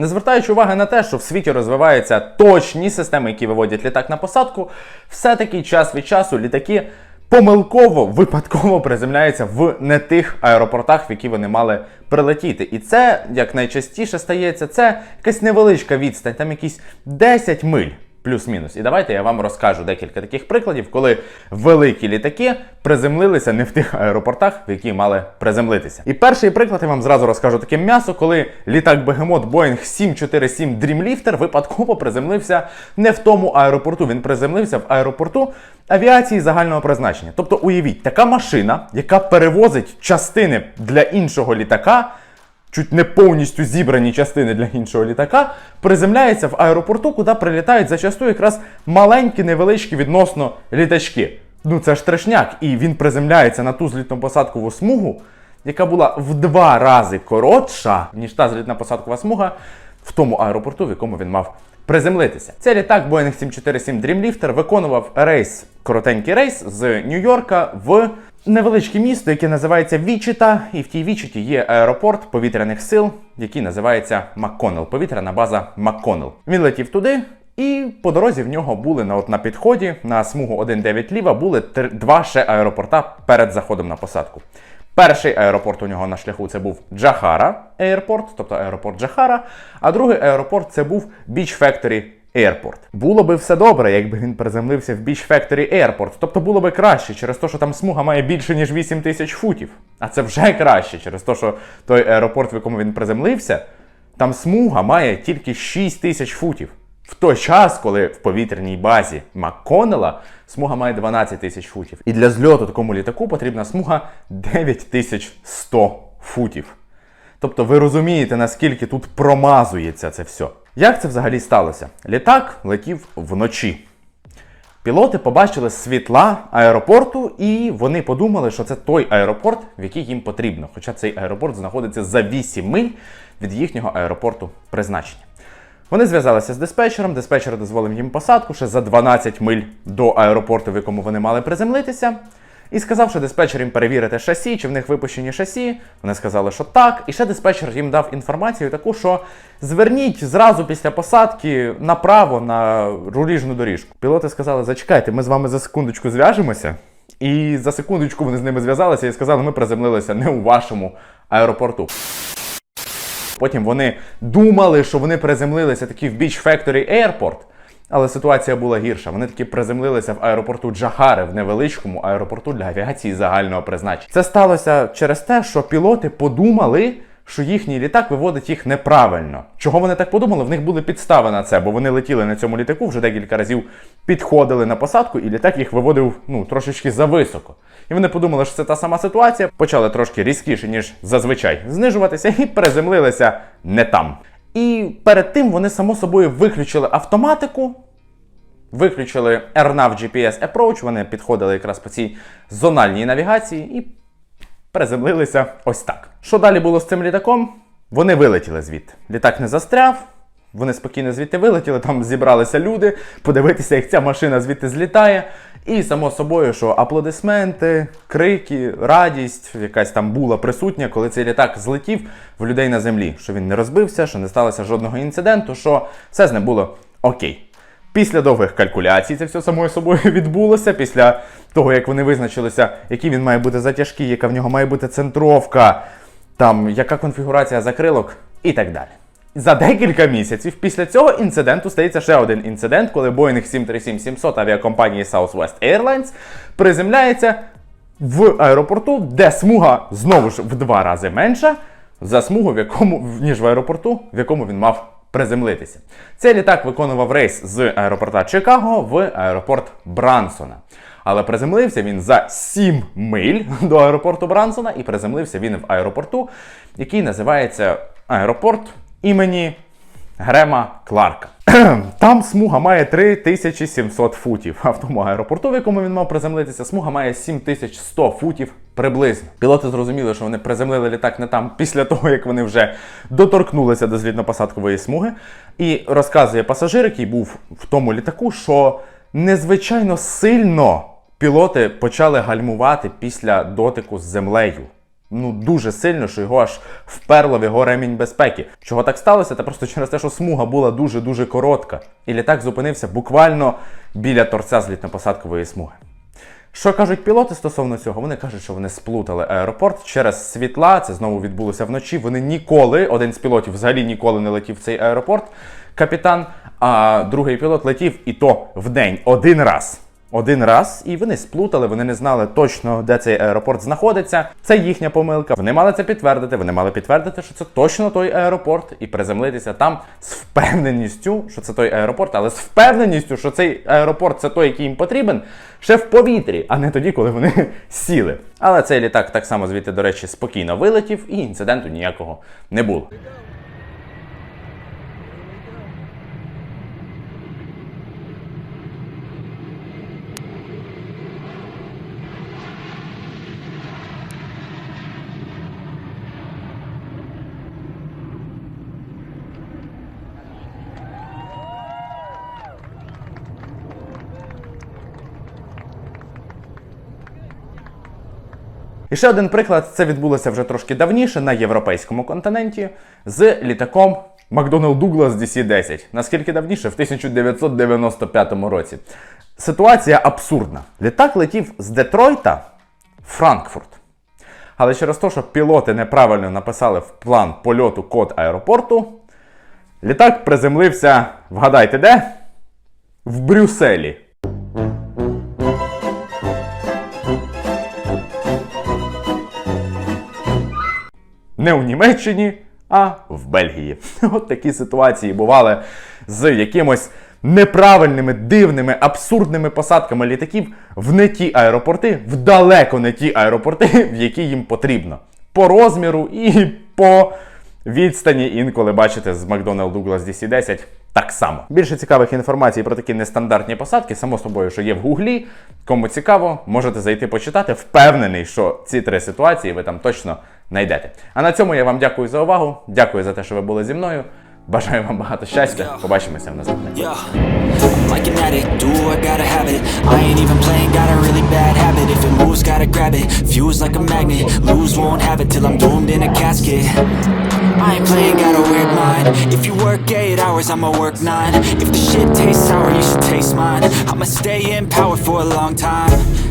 Не звертаючи уваги на те, що в світі розвиваються точні системи, які виводять літак на посадку, все-таки час від часу літаки помилково, випадково приземляються в не тих аеропортах, в які вони мали прилетіти. І це, як найчастіше стається, це якась невеличка відстань, там якісь 10 миль. Плюс-мінус. І давайте я вам розкажу декілька таких прикладів, коли великі літаки приземлилися не в тих аеропортах, в які мали приземлитися. І перший приклад я вам зразу розкажу таке м'ясо, коли літак Бегемот Boeing 747 Dreamlifter випадково приземлився не в тому аеропорту. Він приземлився в аеропорту авіації загального призначення. Тобто, уявіть, така машина, яка перевозить частини для іншого літака чуть не повністю зібрані частини для іншого літака, приземляється в аеропорту, куди прилітають зачасту якраз маленькі, невеличкі відносно літачки. Ну це ж трешняк, і він приземляється на ту злітно-посадкову смугу, яка була в два рази коротша, ніж та злітно-посадкова смуга в тому аеропорту, в якому він мав приземлитися. Цей літак Boeing 747 Dreamlifter виконував рейс, коротенький рейс з Нью-Йорка в невеличке місто, яке називається Вічита, і в тій Вічиті є аеропорт повітряних сил, який називається Макконел, повітряна база Макконел. Він летів туди. І по дорозі в нього були на от на підході на смугу 1.9 ліва були три, два ще аеропорта перед заходом на посадку. Перший аеропорт у нього на шляху це був Джахара аеропорт, тобто аеропорт Джахара, а другий аеропорт це був Beach Factory Airport. Було би все добре, якби він приземлився в Beach Factory Airport. Тобто було би краще через те, що там смуга має більше, ніж 8 тисяч футів. А це вже краще через те, що той аеропорт, в якому він приземлився, там смуга має тільки 6 тисяч футів. В той час, коли в повітряній базі Макконела смуга має 12 тисяч футів. І для зльоту такому літаку потрібна смуга 9100 футів. Тобто ви розумієте, наскільки тут промазується це все. Як це взагалі сталося? Літак летів вночі. Пілоти побачили світла аеропорту, і вони подумали, що це той аеропорт, в який їм потрібно. Хоча цей аеропорт знаходиться за 8 миль від їхнього аеропорту призначення. Вони зв'язалися з диспетчером, диспетчер дозволив їм посадку ще за 12 миль до аеропорту, в якому вони мали приземлитися. І сказав, що диспетчер їм перевірити шасі, чи в них випущені шасі. Вони сказали, що так. І ще диспетчер їм дав інформацію таку, що зверніть зразу після посадки направо на руліжну доріжку. Пілоти сказали, зачекайте, ми з вами за секундочку зв'яжемося. І за секундочку вони з ними зв'язалися і сказали, ми приземлилися не у вашому аеропорту. Потім вони думали, що вони приземлилися такі в Beach Factory Airport, але ситуація була гірша. Вони таки приземлилися в аеропорту Джахари, в невеличкому аеропорту для авіації загального призначення. Це сталося через те, що пілоти подумали, що їхній літак виводить їх неправильно. Чого вони так подумали? В них були підстави на це, бо вони летіли на цьому літаку, вже декілька разів підходили на посадку, і літак їх виводив ну трошечки зависоко. І вони подумали, що це та сама ситуація, почали трошки різкіше, ніж зазвичай, знижуватися і приземлилися не там. І перед тим вони само собою виключили автоматику, виключили AirNav GPS Approach, вони підходили якраз по цій зональній навігації і приземлилися ось так. Що далі було з цим літаком? Вони вилетіли звідти. Літак не застряв. Вони спокійно звідти вилетіли, там зібралися люди, подивитися, як ця машина звідти злітає. І само собою, що аплодисменти, крики, радість, якась там була присутня, коли цей літак злетів в людей на землі, що він не розбився, що не сталося жодного інциденту, що все з ним було окей. Після довгих калькуляцій це все самою собою відбулося. Після того, як вони визначилися, який він має бути затяжкий, яка в нього має бути центровка, там яка конфігурація закрилок і так далі. За декілька місяців після цього інциденту стається ще один інцидент, коли Boeing 737-700 авіакомпанії Southwest Airlines приземляється в аеропорту, де смуга знову ж в два рази менша за смугу, в якому, ніж в аеропорту, в якому він мав приземлитися. Цей літак виконував рейс з аеропорта Чикаго в аеропорт Брансона. Але приземлився він за 7 миль до аеропорту Брансона, і приземлився він в аеропорту, який називається аеропорт імені Грема Кларка. Там смуга має 3700 футів. А в тому аеропорту, в якому він мав приземлитися, смуга має 7100 футів приблизно. Пілоти зрозуміли, що вони приземлили літак не там після того, як вони вже доторкнулися до злітно-посадкової смуги. І розказує пасажир, який був в тому літаку, що незвичайно сильно пілоти почали гальмувати після дотику з землею. ну дуже сильно, що його аж вперло в його ремінь безпеки. Чого так сталося? Та просто через те, що смуга була дуже дуже коротка, і літак зупинився буквально біля торця злітно-посадкової смуги. Що кажуть пілоти стосовно цього? Вони кажуть, що вони сплутали аеропорт через світла. Це знову відбулося вночі. Вони ніколи, один з пілотів взагалі ніколи не летів в цей аеропорт, капітан, а другий пілот летів і то в день один раз. Один раз, і вони сплутали, вони не знали точно, де цей аеропорт знаходиться. Це їхня помилка. Вони мали це підтвердити. Вони мали підтвердити, що це точно той аеропорт, і приземлитися там з впевненістю, що це той аеропорт, але з впевненістю, що цей аеропорт це той, який їм потрібен, ще в повітрі, а не тоді, коли вони сіли. Але цей літак так само звідти, до речі, спокійно вилетів, і інциденту ніякого не було. І ще один приклад, це відбулося вже трошки давніше на європейському континенті з літаком McDonnell Douglas DC-10. Наскільки давніше? В 1995 році. Ситуація абсурдна. Літак летів з Детройта в Франкфурт. Але через те, що пілоти неправильно написали в план польоту код аеропорту, літак приземлився, вгадайте де? В Брюсселі. Не у Німеччині, а в Бельгії. От такі ситуації бували з якимось неправильними, дивними, абсурдними посадками літаків в не ті аеропорти, в далеко не ті аеропорти, в які їм потрібно. По розміру і по відстані інколи бачите з McDonnell Дуглас DC-10 так само. Більше цікавих інформацій про такі нестандартні посадки, само собою, що є в гуглі. Кому цікаво, можете зайти почитати. Впевнений, що ці три ситуації ви там точно знайдете. А на цьому я вам дякую за увагу. Дякую за те, що ви були зі мною. Бажаю вам багато щастя. Побачимося в наступних. Like an addict, do I gotta have it I ain't even playing, got a really bad habit If it moves, gotta grab it, fuse like a magnet. Lose, won't have it till I'm doomed in a casket. I ain't playing, got a weird mind If you work 8 hours, I'ma work 9 If the shit tastes sour, you should taste mine. I'ma stay in power for a long time